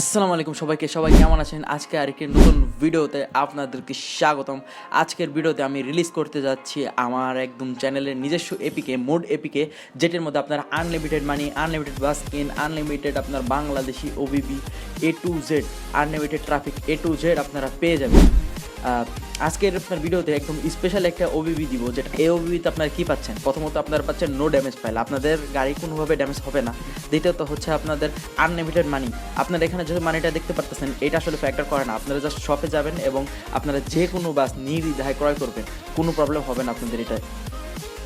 আসসালামু আলাইকুম সবাইকে, সবাই কেমন আছেন? আজকে আরেকটি নতুন ভিডিওতে আপনাদেরকে স্বাগতম। আজকের ভিডিওতে আমি রিলিজ করতে যাচ্ছি আমার একদম চ্যানেলের নিজস্ব এপিকে মোড এপিকে যেটির মধ্যে আপনার unlimited money unlimited bus in unlimited আপনার Bangladeshi OBB A to Z unlimited traffic A to Z আপনারা পেয়ে যাবেন। আজকের আপনার ভিডিওতে একদম স্পেশাল একটা ওবিবি দিব, যেটা এই ওবিবিতে আপনার কি পাচ্ছেন? প্রথমত আপনার পাচ্ছেন নো ড্যামেজ ফাইল আপনাদের গাড়ি কোনোভাবে ড্যামেজ হবে না। দ্বিতীয়ত হচ্ছে আপনাদের আনলিমিটেড মানি আপনার এখানে যে মানিটা দেখতে পারতেছেন, এটা আসলে ফ্যাক্টর করে না। আপনারা জাস্ট শপে যাবেন এবং আপনারা যে কোনো বাস নির্দ্বিধায় ক্রয় করবেন। কোনো প্রবলেম হবে না আপনাদের এটায়।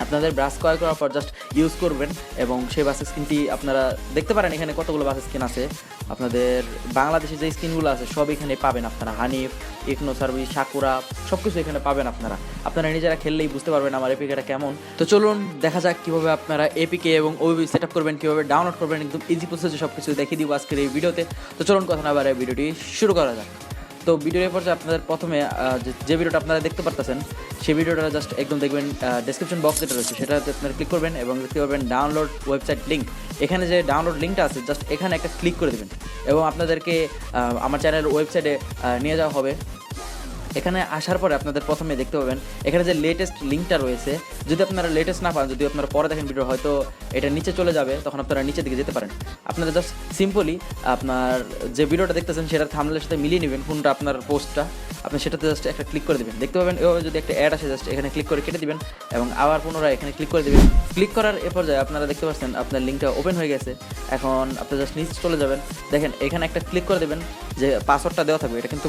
আপনাদের ব্রাশ ক্রয় করার পর জাস্ট ইউজ করবেন এবং সেই বাস স্ক্রিনটি আপনারা দেখতে পারেন এখানে কতগুলো বাস স্ক্রিন আছে। আপনাদের বাংলাদেশে যে স্ক্রিনগুলো আছে, সব এখানে পাবেন আপনারা। হানিফ, ইকনো সার্ভিস সাকুরা সব কিছু এখানে পাবেন আপনারা। আপনারা নিজেরা খেললেই বুঝতে পারবেন আমার এপিকেটা কেমন। তো চলুন দেখা যাক কীভাবে আপনারা এপিকে এবং ওবি সেট আপ করবেন, কীভাবে ডাউনলোড করবেন, একদম ইজি প্রসেসে সব কিছু দেখিয়ে দিব আজকের এই ভিডিওতে। তো চলুন কথা না বাড়ায় ভিডিওটি শুরু করা যাক। তো ভিডিওর পর্যায়ে আপনাদের প্রথমে যে- ভিডিওটা আপনারা দেখতে পারতেছেন, সেই ভিডিওটা জাস্ট একদম দেখবেন ডিসক্রিপশন বক্স যেটা রয়েছে, সেটাতে আপনারা ক্লিক করবেন এবং দেখতে পারবেন ডাউনলোড ওয়েবসাইট লিঙ্ক এখানে যে ডাউনলোড লিঙ্কটা আছে, জাস্ট এখানে একটা ক্লিক করে দেবেন। এবং আপনাদেরকে আমার চ্যানেল ওয়েবসাইটে নিয়ে যাওয়া হবে। এখানে আসার পরে আপনাদের প্রথমে দেখতে পাবেন, এখানে যে লেটেস্ট লিঙ্কটা রয়েছে, যদি আপনারা লেটেস্ট না পান, যদি আপনারা পরে দেখেন ভিডিও হয়তো এটা নিচে চলে যাবে, তখন আপনারা নিচের দিকে যেতে পারেন। আপনারা জাস্ট সিম্পলি আপনার যে ভিডিওটা দেখতেছেন, সেটার থামলের সাথে মিলিয়ে নেবেন, কোনটা আপনার পোস্টটা আপনি সেটাতে জাস্ট একটা ক্লিক করে দেবেন। দেখতে পাবেন, এভাবে যদি একটা অ্যাড আসে জাস্ট এখানে ক্লিক করে কেটে দিবেন এবং আবার পুনরায় এখানে ক্লিক করে দিবেন। ক্লিক করার এ পর্যায়ে আপনারা দেখতে পাচ্ছেন, আপনার লিঙ্কটা ওপেন হয়ে গেছে। এখন আপনি জাস্ট নিচে চলে যাবেন। দেখেন, এখানে একটা ক্লিক করে দেবেন, যে পাসওয়ার্ডটা দেওয়া থাকবে, এটা কিন্তু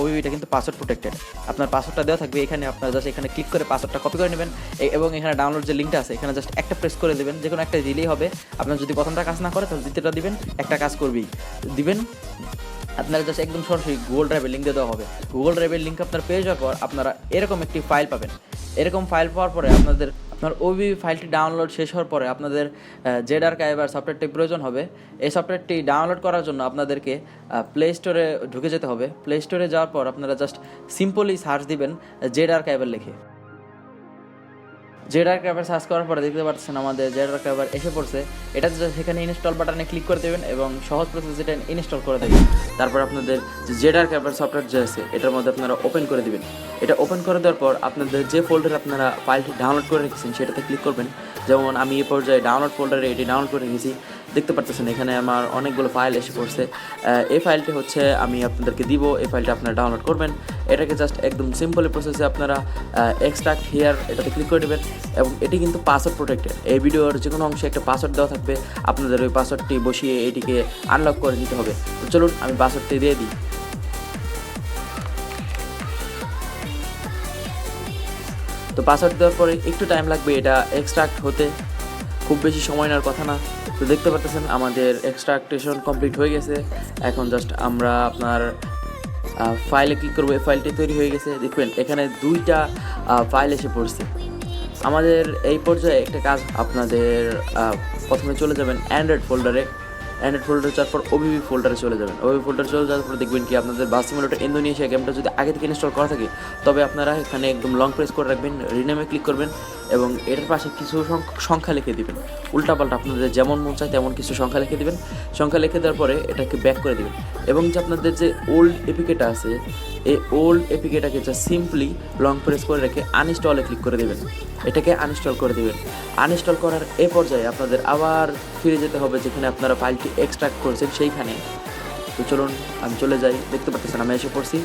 ওইটা কিন্তু পাসওয়ার্ড প্রোটেক্টেড আপনার পাসওয়ার্ডটা দেওয়া থাকবে, এখানে আপনার জাস্ট এখানে ক্লিক করে পাসওয়ার্ডটা কপি করে নেবেন। এবং এখানে ডাউনলোড যে লিঙ্কটা আছে, এখানে জাস্ট একটা প্রেস করে দেবেন। যে কোনো একটা দিলেই হবে। আপনার যদি প্রথমটা কাজ না করে, তাহলে দ্বিতীয়টা দিবেন, একটা কাজ করবেই। দিবেন আপনারা জাস্ট একদম সরাসরি গুগল ড্রাইভের লিঙ্ক দিয়ে দেওয়া হবে। গুগল ড্রাইভের লিঙ্ক আপনার পেয়ে যাওয়ার পর আপনারা এরকম একটি ফাইল পাবেন। এরকম ফাইল পাওয়ার পরে আপনাদের, আপনার ওবি ফাইলটি ডাউনলোড শেষ হওয়ার পরে আপনাদের জেডার কাইবার সফটওয়্যারটি প্রয়োজন হবে। এই সফটওয়্যারটি ডাউনলোড করার জন্য আপনাদেরকে প্লে স্টোরে ঢুকে যেতে হবে। প্লে স্টোরে যাওয়ার পর আপনারা জাস্ট সিম্পলি সার্চ দিবেন জেডার কাইবার লিখে। জেডার ক্যাবার সার্চ করার পরে দেখতে পাচ্ছেন আমাদের জেডার ক্যাবার এসে পড়ছে। এটা সেখানে ইনস্টল বাটনে ক্লিক করে দেবেন এবং সহজ প্রসেস এটা ইনস্টল করে দেবেন। তারপর আপনাদের যে জেডার ক্যাবার সফটওয়্যার যে আছে, এটার মধ্যে আপনারা ওপেন করে দেবেন। এটা ওপেন করে দেওয়ার পর আপনাদের যে ফোল্ডারে আপনারা ফাইলটি ডাউনলোড করে রেখেছেন, সেটাতে ক্লিক করবেন। যেমন আমি এই পর্যায়ে ডাউনলোড ফোল্ডারে এটি ডাউনলোড করে রেখেছি। দেখতে পারতেছেন, এখানে আমার অনেকগুলো ফাইল এসে পড়ছে। এই ফাইলটি হচ্ছে আমি আপনাদেরকে দিব, এই ফাইলটা আপনারা ডাউনলোড করবেন। এটাকে জাস্ট একদম সিম্পলি প্রসেসে আপনারা এক্সট্রাক্ট হিয়ার এটাতে ক্লিক করে দেবেন। এবং এটি কিন্তু পাসওয়ার্ড প্রোটেক্টেড এই ভিডিওর যে কোনো অংশে একটা পাসওয়ার্ড দেওয়া থাকবে, আপনাদের ওই পাসওয়ার্ডটি বসিয়ে এটিকে আনলক করে নিতে হবে। তো চলুন, আমি পাসওয়ার্ডটি দিয়ে দিই। তো পাসওয়ার্ড দেওয়ার পরে একটু টাইম লাগবে এটা এক্সট্রাক্ট হতে। খুব বেশি সময় নেওয়ার কথা না। তো দেখতে পাচ্ছেন আমাদের এক্সট্রাকটেশন কমপ্লিট হয়ে গেছে। এখন জাস্ট আমরা আপনার ফাইলে ক্লিক করব, এই ফাইলটি তৈরি হয়ে গেছে। দেখবেন, এখানে দুইটা ফাইল এসে পড়ছে। আমাদের এই পর্যায়ে একটা কাজ আপনাদের প্রথমে চলে যাবেন অ্যান্ড্রয়েড ফোল্ডারে অ্যান্ড্রয়েড ফোল্ডার যাওয়ার পর ওবিবি ফোল্ডারে চলে যাবেন। ওবিবি ফোল্ডারে চলে যাওয়ার পর দেখবেন কি আপনাদের বাস সিমুলেটর ইন্দোনেশিয়া গেমটা যদি আগে থেকে ইনস্টল করা থাকে, তবে আপনারা এখানে একদম লং প্রেস করে রাখবেন রিনেমে ক্লিক করবেন এবং এটার পাশে কিছু সংখ- সংখ্যা লিখে দিবেন। উল্টাপাল্টা আপনাদের যেমন মন চায় তেমন কিছু সংখ্যা লিখে দেবেন। সংখ্যা লিখে দেওয়ার পরে এটাকে ব্যাক করে দিবেন। এবং যে আপনাদের যে ওল্ড এপিকেটা আছে এই ওল্ড এপিকেটাকে যা সিম্পলি লং প্রেস করে রেখে আনইনস্টলে ক্লিক করে দেবেন। এটাকে আনইনস্টল করে দেবেন। আনইনস্টল করার এ পর্যায়ে আপনাদের আবার ফিরে যেতে হবে যেখানে আপনারা ফাইলটি এক্সট্রাক্ট করেছেন সেইখানে। তো চলুন, আমি চলে যাই। দেখতে পাচ্ছেন, আমি এসে পড়ছি।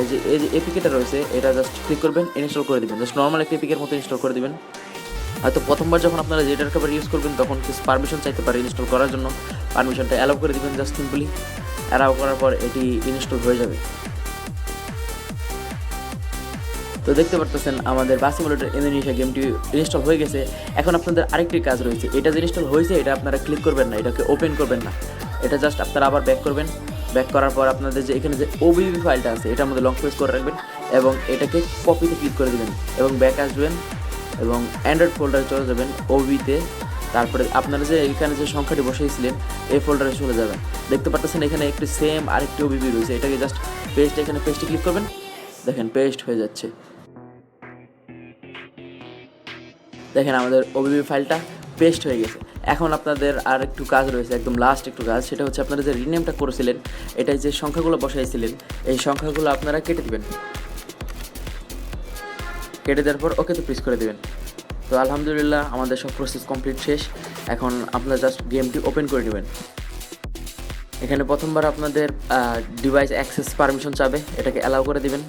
এই যে এই যে এপিকেটা রয়েছে, এটা জাস্ট ক্লিক করবেন ইনস্টল করে দিবেন। জাস্ট নর্মাল একটা এপিকের মতো ইনস্টল করে দিবেন। হয়তো প্রথমবার যখন আপনারা জেডার কভার ইউজ করবেন, তখন কিছু পারমিশন চাইতে পারে ইনস্টল করার জন্য। পারমিশনটা অ্যালাউ করে দিবেন জাস্ট সিম্পলি অ্যালাউ করার পর এটি ইনস্টল হয়ে যাবে। তো দেখতে পারতেছেন আমাদের বাস ইন্দোনেশিয়া গেমটি ইনস্টল হয়ে গেছে। এখন আপনাদের আরেকটি কাজ রয়েছে। এটা যে ইনস্টল হয়েছে, এটা আপনারা ক্লিক করবেন না, এটাকে ওপেন করবেন না। এটা জাস্ট আপনারা আবার ব্যাক করবেন। ব্যাক করার পর আপনাদের যে এখানে যে ওবিবি ফাইলটা আছে, এটার মধ্যে লং প্রেস করে রাখবেন এবং এটাকে কপিতে ক্লিক করে দিবেন এবং ব্যাক আসবেন এবং অ্যান্ড্রয়েড ফোল্ডারে চলে যাবেন ওবিতে তারপরে আপনারা যে এখানে যে সংখ্যাটি বসিয়েছিলেন এই ফোল্ডারে চলে যাবেন। দেখতে পাচ্ছেন এখানে একটি সেম আরেকটি ওবিবি রয়েছে। এটাকে জাস্ট পেস্ট এখানে পেস্টে ক্লিক করবেন। দেখেন পেস্ট হয়ে যাচ্ছে। দেখেন আমাদের ওবিবি ফাইলটা পেস্ট হয়ে গেছে। এখন আপনাদের আর একটু কাজ রয়েছে, একদম লাস্ট একটু কাজ, সেটা হচ্ছে আপনারা যে রিনেমটা করেছিলেন, এটাই যে সংখ্যাগুলো বসাইছিলেন, এই সংখ্যাগুলো আপনারা কেটে দিবেন। কেটে দেওয়ার পর ওকে তো প্রেস করে দেবেন। তো আলহামদুলিল্লাহ আমাদের সব প্রসেস কমপ্লিট শেষ। এখন আপনারা জাস্ট গেমটি ওপেন করে নেবেন। এখানে প্রথমবার আপনাদের ডিভাইস অ্যাক্সেস পারমিশন চাবে, এটাকে অ্যালাউ করে দিবেন।